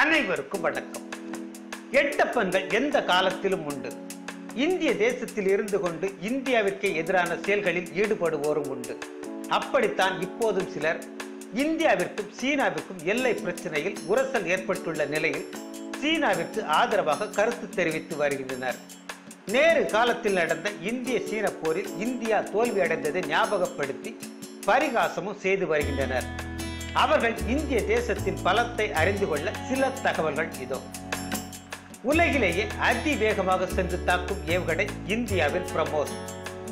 அனைவருக்கும் வணக்கம். எட்டப்பன்கள் எந்த காலத்திலும் உண்டு. இந்திய தேசத்தில் இருந்து கொண்டு இந்தியாவிற்கு எதிரான செயல்களில் ஈடுபடுவோரும் உண்டு. அப்படித்தான் இப்போதும் சிலர் இந்தியாவிற்கும் சீனாவிற்கும் எல்லை பிரச்சனையில் உரசல் ஏற்பட்டுள்ள நிலையில் சீனாவிற்கு ஆதரவாக கருத்து தெரிவித்து வருகின்றனர். நேரு காலத்தில் நடந்த இந்திய சீன போரில் இந்தியா தோல்வியடைந்ததை ஞாபகப்படுத்தி பரிகாசமும் செய்து வருகின்றனர். அவர்கள் இந்திய தேசத்தின் பலத்தை அறிந்து கொள்ள சில தகவல்கள் இதோ. உலகிலேயே அதிவேகமாக சென்று தாக்கும் ஏவுகணை இந்தியாவில் பிரமோஸ்.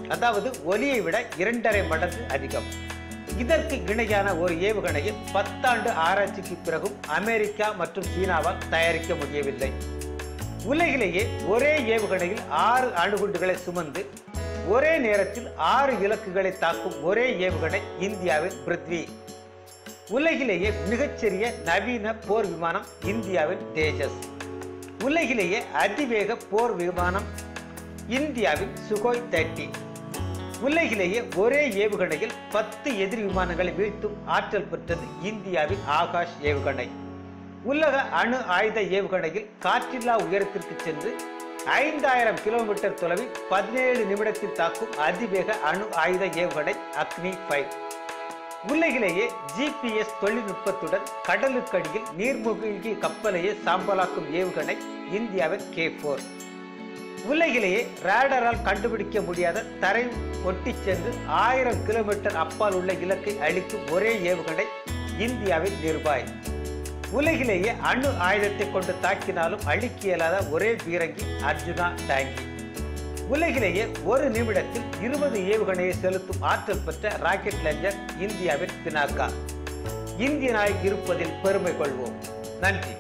அதாவது ஒலியை விட இரண்டரை மடங்கு அதிகம். இதற்கு இணையான ஒரு ஏவுகணையை பத்தாண்டு ஆராய்ச்சிக்கு பிறகும் அமெரிக்கா மற்றும் சீனாவால் தயாரிக்க முடியவில்லை. உலகிலேயே ஒரே ஏவுகணையில் ஆறு அணுகுண்டுகளை சுமந்து ஒரே நேரத்தில் ஆறு இலக்குகளை தாக்கும் ஒரே ஏவுகணை இந்தியாவின் பிருத்வி. உலகிலேயே மிகச்சிறிய நவீன போர் விமானம் இந்தியாவின் தேஜஸ். உலகிலேயே அதிவேக போர் விமானம் இந்தியாவின் சுகோய் தேர்ட்டி உலகிலேயே ஒரே ஏவுகணையில் பத்து எதிரி விமானங்களை வீழ்த்தும் ஆற்றல் பெற்றது இந்தியாவின் ஆகாஷ் ஏவுகணை. உலக அணு ஆயுத ஏவுகணையில் காற்றில்லா உயரத்திற்கு சென்று ஐந்தாயிரம் கிலோமீட்டர் தொலைவில் பதினேழு நிமிடத்தில் தாக்கும் அதிவேக அணு ஆயுத ஏவுகணை அக்னி ஃபைவ் உலகிலேயே ஜிபிஎஸ் தொழில்நுட்பத்துடன் கடலுக்கடியில் நீர்மூழ்கி கப்பலையே சாம்பலாக்கும் ஏவுகணை இந்தியாவின் கே போர் உலகிலேயே ரேடரால் கண்டுபிடிக்க முடியாத தரை ஒட்டி சென்று ஆயிரம் கிலோமீட்டர் அப்பால் உள்ள இலக்கை அளிக்கும் ஒரே ஏவுகணை இந்தியாவின் நிர்பாய். உலகிலேயே அணு ஆயுதத்தை கொண்டு தாக்கினாலும் அழிக்க இயலாத ஒரே பீரங்கி அர்ஜுனா டேங்கி உலகிலேயே ஒரு நிமிடத்தில் இருபது ஏவுகணையை செலுத்தும் ஆற்றல் பெற்ற ராக்கெட் லெஞ்சர் இந்தியாவின் பினாக்கா. இந்தியனாய் இருப்பதில் பெருமை கொள்வோம். நன்றி.